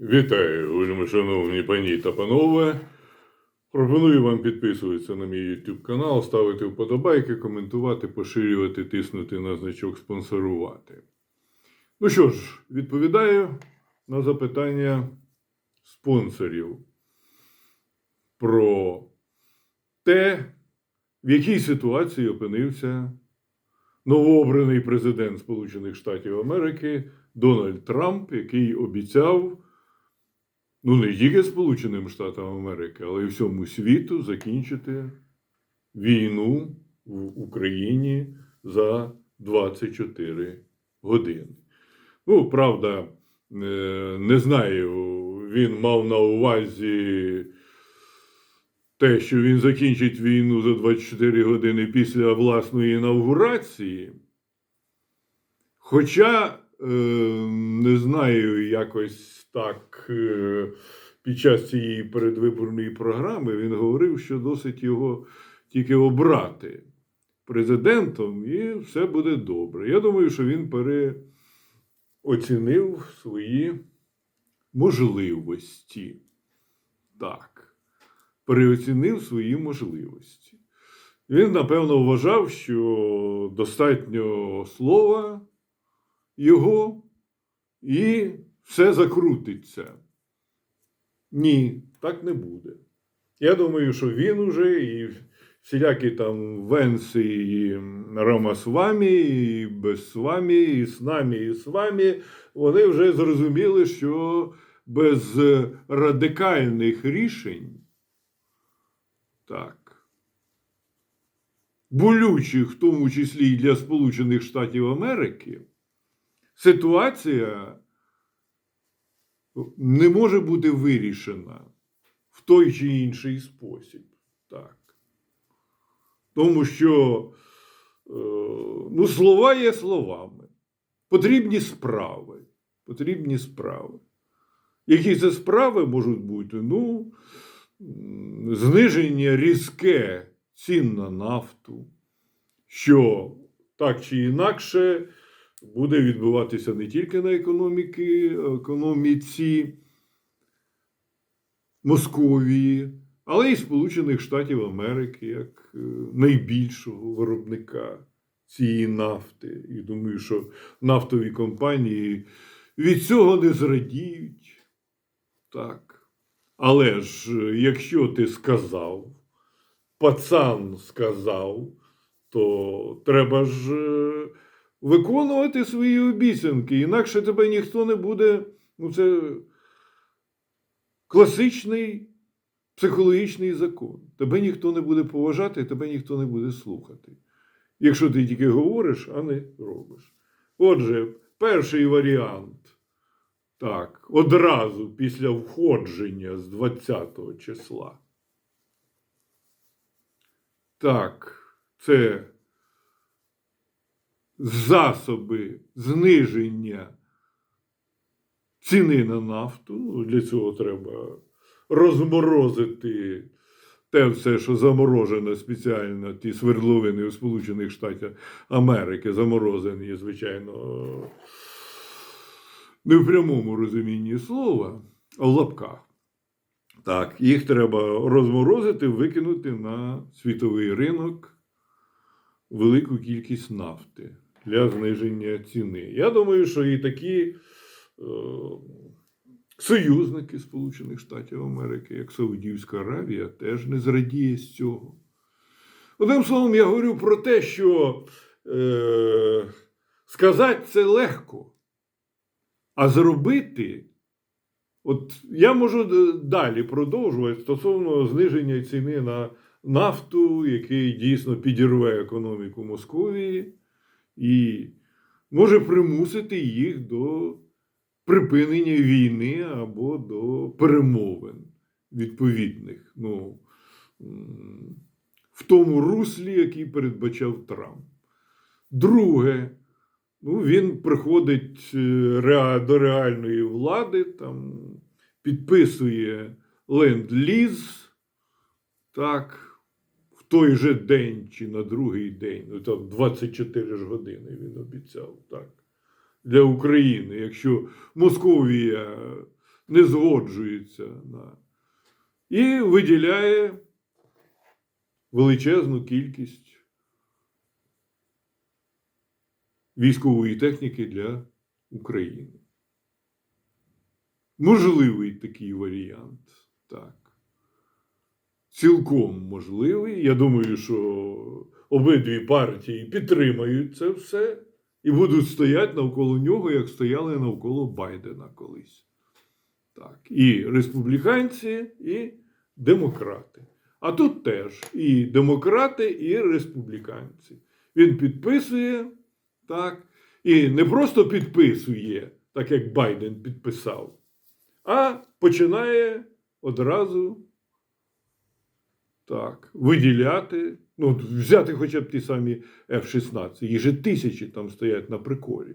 Вітаю, вельми шановні пані та панове. Пропоную вам підписуватися на мій YouTube канал, ставити вподобайки, коментувати, поширювати, тиснути на значок спонсорувати. Ну що ж, відповідаю на запитання спонсорів про те, в якій ситуації опинився новообраний президент Сполучених Штатів Америки Дональд Трамп, який обіцяв ну не тільки Сполученим Штатам Америки, але й всьому світу закінчити війну в Україні за 24 години. Ну, правда, е, не знаю, він мав на увазі те, що він закінчить війну за 24 години після власної інавгурації. Хоча не знаю, якось так е, під час цієї передвиборної програми він говорив, що досить його тільки обрати президентом, і все буде добре. Я думаю, що він переоцінив свої можливості. Так, переоцінив свої можливості. Він, напевно, вважав, що достатньо слова його і все закрутиться. Ні, так не буде. Я думаю, що він уже і всілякі там Венси і Рамасвамі, і Безсвамі, і з нами, і з вами, вони вже зрозуміли, що без радикальних рішень, так, болючих, в тому числі і для Сполучених Штатів Америки, ситуація не може бути вирішена в той чи інший спосіб. Так. Тому що е, ну, слова є словами. Потрібні справи. Потрібні справи. Які це справи можуть бути? Ну, зниження різке цін на нафту, що так чи інакше буде відбуватися не тільки на економіки, економіці Московії, але й Сполучених Штатів Америки як е, найбільшого виробника цієї нафти. І думаю, що нафтові компанії від цього не зрадіють. Так. Але ж, е, якщо ти сказав, пацан сказав, то треба ж е, виконувати свої обіцянки, інакше тебе ніхто не буде. Ну, це класичний психологічний закон. Тебе ніхто не буде поважати, тебе ніхто не буде слухати. Якщо ти тільки говориш, а не робиш. Отже, перший варіант. Так, одразу після входження з 20 числа. Так, це засоби зниження ціни на нафту. Ну, Для цього треба розморозити те все, що заморожено спеціально, ті свердловини у Сполучених Штатах Америки, заморозені, звичайно, не в прямому розумінні слова, а в лапках. Так, їх треба розморозити, викинути на світовий ринок велику кількість нафти для зниження ціни. Я думаю, що і такі е, союзники Сполучених Штатів Америки, як Саудівська Аравія, теж не зрадіє з цього. Одним словом, я говорю про те, що е, сказати це легко, а зробити. От я можу далі продовжувати стосовно зниження ціни на нафту, який дійсно підірве економіку Московії і може примусити їх до припинення війни або до перемовин відповідних. Ну, в тому руслі, який передбачав Трамп. Друге, ну, він приходить е, до реальної влади, там, підписує ленд-ліз, так, в той же день чи на другий день, ну там 24 ж години він обіцяв, так, для України. Якщо Московія не згоджується на і виділяє величезну кількість військової техніки для України. Можливий такий варіант, так. Цілком можливий. Я думаю, що обидві партії підтримають це все і будуть стояти навколо нього, як стояли навколо Байдена колись. Так. І республіканці, і демократи. А тут теж і демократи, і республіканці. Він підписує, так, і не просто підписує, так як Байден підписав, а починає одразу так, виділяти, ну, взяти хоча б ті самі F-16. Їх же тисячі там стоять на приколі.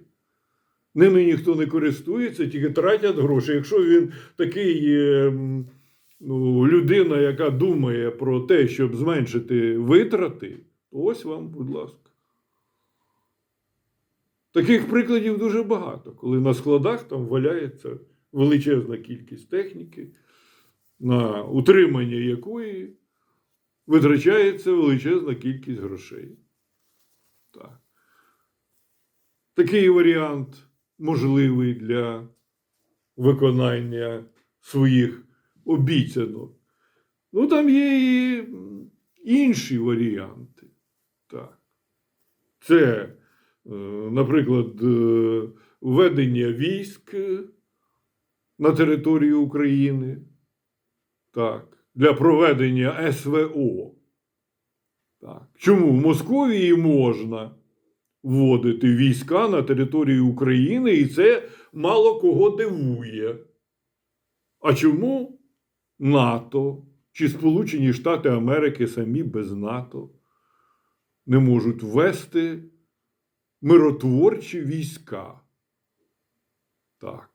Ними ніхто не користується, тільки тратять гроші. Якщо він такий е, ну, людина, яка думає про те, щоб зменшити витрати, то ось вам, будь ласка. Таких прикладів дуже багато, коли на складах там валяється величезна кількість техніки, на утримання якої витрачається величезна кількість грошей. Так. Такий варіант можливий для виконання своїх обіцянок. Ну, там є і інші варіанти. Так. Це, е, наприклад, е, введення військ на територію України. Так. Для проведення СВО. Так. Чому в Московії можна вводити війська на територію України, і це мало кого дивує. А чому НАТО чи Сполучені Штати Америки самі без НАТО не можуть ввести миротворчі війська? Так.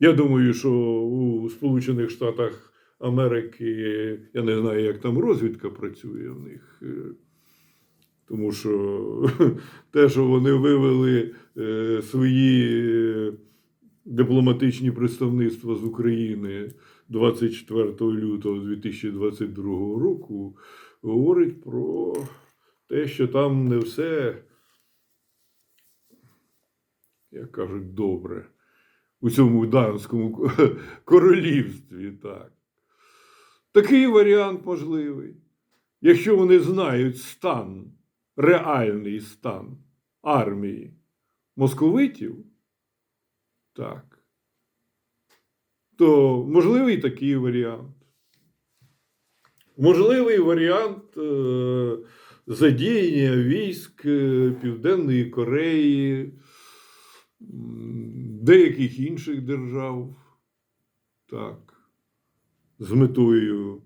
Я думаю, що у Сполучених Штатах Америки, я не знаю, як там розвідка працює в них. е, Тому що те, що вони вивели е, свої е, дипломатичні представництва з України 24 лютого 2022 року, говорить про те, що там не все, як кажуть, добре у цьому данському королівстві. Так. Такий варіант можливий. Якщо вони знають стан, реальний стан армії московитів, так, то можливий такий варіант. Можливий варіант е, задіяння військ е, Південної Кореї, деяких інших держав, так, з метою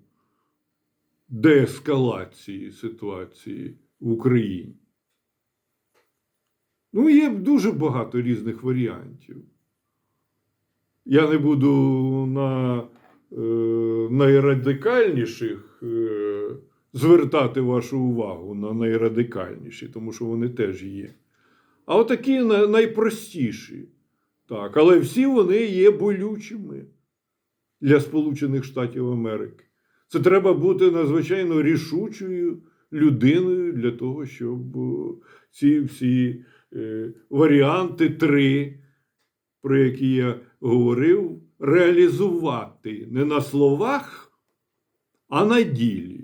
деескалації ситуації в Україні. Ну, є дуже багато різних варіантів. Я не буду на е, найрадикальніших е, звертати вашу увагу на найрадикальніші, тому що вони теж є. А отакі найпростіші. Так, але всі вони є болючими для Сполучених Штатів Америки. Це треба бути надзвичайно рішучою людиною для того, щоб е, ці всі е, варіанти три, про які я говорив, реалізувати не на словах, а на ділі.